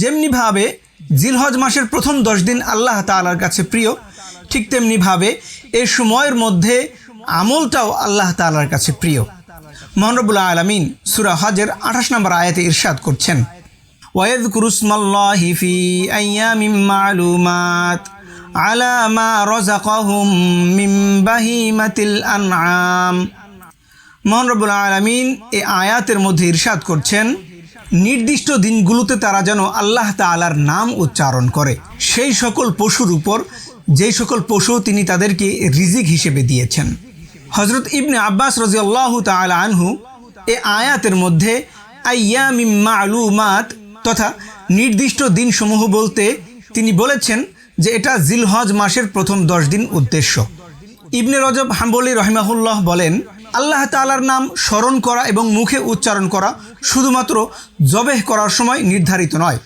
যেমনিভাবে জিলহজ মাসের প্রথম দশ দিন আল্লাহ তালার কাছে প্রিয়, ঠিক তেমনিভাবে এ সময়ের মধ্যে আমলটাও আল্লাহ তালার কাছে প্রিয়। মহানবুল্লাহ আলমিন সুরা হজের আঠাশ নম্বর আয়াতে ইরশাদ করছেন ওয়েদ কুরুসমাল্লাহি ফি আইয়ামিম মালুমাত মিন আলমিন এ আয়াতের মধ্যে ইরশাদ করছেন নির্দিষ্ট দিনগুলোতে তারা যেন আল্লাহ তালার নাম উচ্চারণ করে। সেই সকল পশুর উপর, যেই সকল পশু তিনি তাদেরকে রিজিক হিসেবে দিয়েছেন। হজরত ইবনে আব্বাস রাজিয়াল্লাহ তালা আনহু এ আয়াতের মধ্যে, আইয়ামিম মালুমাত তথা নির্দিষ্ট দিনসমূহ বলতে তিনি বলেছেন যে এটা জিলহজ মাসের প্রথম দশ দিন উদ্দেশ্য। ইবনে রজব হাম্বলি রহিমাহুল্লাহ বলেন আল্লাহ তালার নাম স্মরণ করা এবং মুখে উচ্চারণ করা শুধুমাত্র জবেহ করার সময় নির্ধারিত নয়।